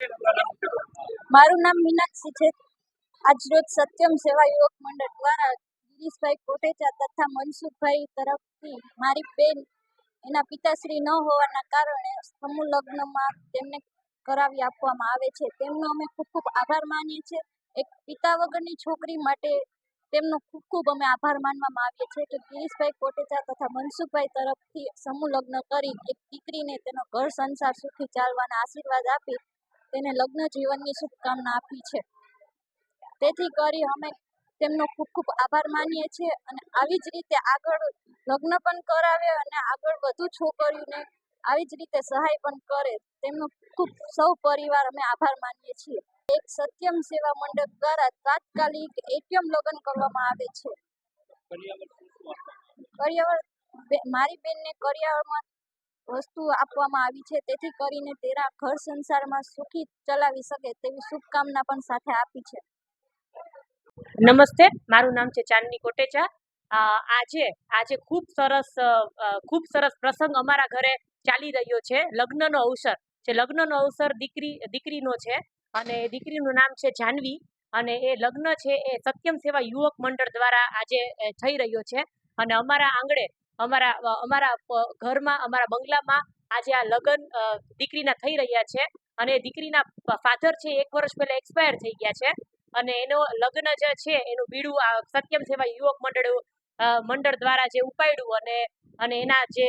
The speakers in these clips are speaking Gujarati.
મારું નામ મીનાક્ષી છે. આજરોજ સત્યમ સેવા યુવક મંડળ દ્વારા ગિરીશભાઈ કોટેચા તથા મનસુખભાઈ તરફથી મારી બેન એના પિતાશ્રી ન હોવાના કારણે સમૂહ લગ્નમાં તેમને કરાવી આપવામાં આવે છે. તેમનો અમે ખૂબ ખૂબ આભાર માનીએ છીએ. એક પિતા વગરની છોકરી માટે તેમનો ખૂબ ખૂબ અમે આભાર માનવામાં આવીએ છીએ કે ગિરીશભાઈ કોટેચા તથા મનસુખભાઈ તરફથી સમૂહ લગ્ન કરી એક દીકરીને તેનો ઘર સંસાર સુખી ચાલવાના આશીર્વાદ આપી તેને લગ્ન જીવનની શુભકામના આપી છે. તેથી કરી અમે તેમનો ખૂબ ખૂબ આભાર માનીએ છીએ અને આવી જ રીતે આગળ લગ્ન પણ કરાવે અને આગળ વધુ છોકરીઓને આવી જ રીતે સહાય પણ કરે તેમનો ખૂબ સૌ પરિવાર અમે આભાર માનીએ છીએ. એક સત્યમ સેવા મંડળ દ્વારા તાત્કાલિક એટીએમ લગ્ન કરવામાં આવે છે. કરિયાવર મારી બેનને કરિયાવરમાં વસ્તુ આપવામાં આવી છે, તેથી કરીને તેના ઘર સંસારમાં સુખી ચલાવી શકે તેવી શુભકામના પણ સાથે આપી છે. નમસ્તે, મારું નામ છે ચાંદની કોટેચા. આજે આજે ખૂબ સરસ ખૂબ સરસ પ્રસંગ અમારા ઘરે ચાલી રહ્યો છે, લગ્નનો અવસર. જે લગ્નનો અવસર દીકરી, દીકરીનો છે અને દીકરીનું નામ છે જાનવી અને એ લગ્ન છે એ સત્યમ સેવા યુવક મંડળ દ્વારા આજે થઈ રહ્યો છે. અને અમારા આંગણે અમારા અમારા ઘરમાં, અમારા બંગલામાં આજે આ લગ્ન દીકરીના થઈ રહ્યા છે અને દીકરીના ફાધર છે એક વર્ષ પહેલા એક્સપાયર થઈ ગયા છે અને એનો લગ્ન જે છે, એનું બીડું આ સત્યમ સેવા યુવક મંડળ મંડળ દ્વારા જે ઉપાડ્યું અને અને એના જે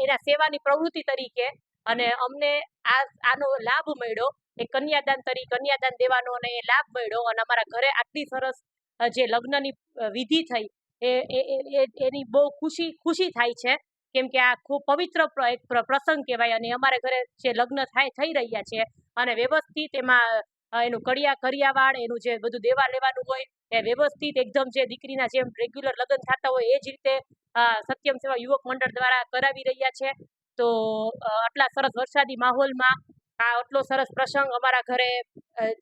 એના સેવાની પ્રવૃત્તિ તરીકે અને અમને આ, આનો લાભ મળ્યો, એ કન્યાદાન તરીકે કન્યાદાન દેવાનો અને એ લાભ મળ્યો અને અમારા ઘરે આટલી સરસ જે લગ્નની વિધિ થઈ એ એની બહુ ખુશી ખુશી થાય છે. કેમ કે આ ખૂબ પવિત્ર એક પ્ર- પ્રસંગ કહેવાય અને અમારા ઘરે જે લગ્ન થાય, થઈ રહ્યા છે અને વ્યવસ્થિત એમાં એનું કડિયા, કરિયાવાળ, એનું જે બધું દેવા લેવાનું હોય, એ વ્યવસ્થિત એકદમ જે દીકરીના જેમ રેગ્યુલર લગ્ન થતા હોય, એ જ રીતે સત્યમ સેવા યુવક મંડળ દ્વારા કરાવી રહ્યા છે. તો આટલા સરસ વરસાદી માહોલમાં, આ આટલો સરસ પ્રસંગ અમારા ઘરે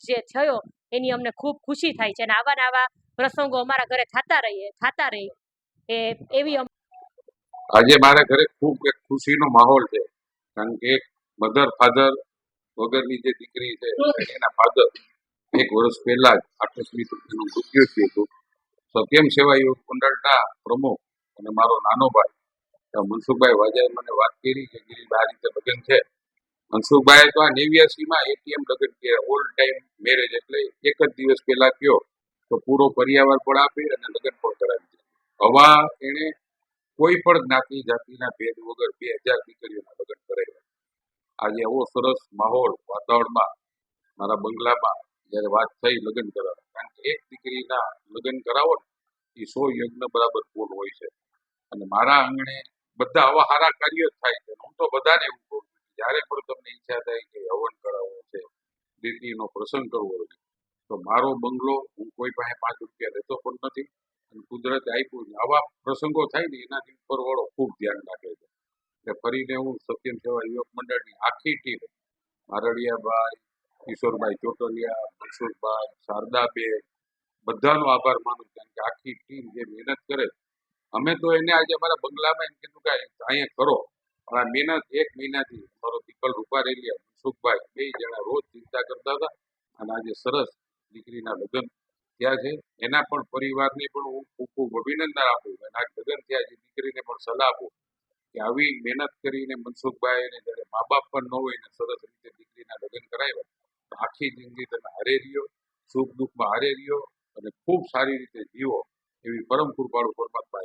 જે થયો, એની અમને ખૂબ ખુશી થાય છે. અને આવા આવા પ્રસંગો અમારા ઘરે થતા રહીએ, થતા રહે એ એવી આજે મારા ઘરે ખૂબ એક ખુશીનો માહોલ છે, કારણ કે મધર, ફાધર વગરની જે દીકરી છે, એના ફાધર એક વર્ષ પહેલા જ આકસ્મિક એનું મૃત્યુ થયું હતું. સત્યમ સેવા યુવક મંડળના પ્રમુખ અને મારો નાનો ભાઈ મનસુખભાઈ વાજાએ મને વાત કરી કે ગીરી આ રીતે લગ્ન છે. મનસુખભાઈ તો આ નેવ્યાસીમાં એટીએમ લગ્ન કે ઓલ ટાઈમ મેરેજ એટલે એક જ દિવસ પહેલા કયો તો પૂરો પર્યાવર પણ આપે અને લગ્ન પણ કરાવી દે. હવા એને કોઈ પણ જ્ઞાતિ, જાતિના ભેદ વગર બે હજાર દીકરીઓના લગ્ન કરાવ્યા. આજે એવો સરસ માહોલ વાતાવરણમાં, મારા બંગલામાં જ્યારે વાત થઈ લગ્ન કરાવવા. કારણ કે એક દીકરીના લગ્ન કરાવો એ સો યજ્ઞ બરાબર પૂલ હોય છે. અને મારા આંગણે બધા આવા સારા કાર્યો થાય છે. હું તો બધાને એવું કહું છું જ્યારે પણ તમને ઈચ્છા થાય કે હવન કરાવવો છે દીકરીનો પ્રસંગ કરવો છે તો મારો બંગલો, હું કોઈ પાસે પાંચ રૂપિયા લેતો પણ નથી અને કુદરતે આપ્યું આવા પ્રસંગો થાય ને, એનાથી ઉપર વાળો ખૂબ ધ્યાન રાખે છે. એટલે ફરીને હું સત્યમ સેવા યુવક મંડળની આખી ટીમ, મારડિયાભાઈ, કિશોરભાઈ ચોટલિયા મનસુખભાઈ, શારદાબેન, બધાનો આભાર માનું કારણ કે આખી ટીમ જે મહેનત કરે અમે તો એને આજે અમારા બંગલામાં એમ કીધું કે અહીંયા કરો. પણ આ મહેનત એક મહિનાથી અમારો દીકલ રૂપારેલિયા, મનસુખભાઈ, બે જણા રોજ ચિંતા કરતા હતા અને આજે સરસ દીકરીના લગ્ન થયા છે. એના પણ પરિવારને પણ હું ખૂબ ખૂબ અભિનંદન આપું એના લગ્ન થયા છે, દીકરીને પણ સલાહ આપું કે આવી મહેનત કરીને મનસુખભાઈ ને જ્યારે મા બાપ પણ ન હોય ને સરસ રીતે દીકરીના લગ્ન કરાવ્યા, તો આખી જિંદગી તમે હારે રહ્યો, સુખ દુઃખમાં હારે રહ્યો અને ખૂબ સારી રીતે જીવો એવી પરમ કૃપાળુ પરમાત્મા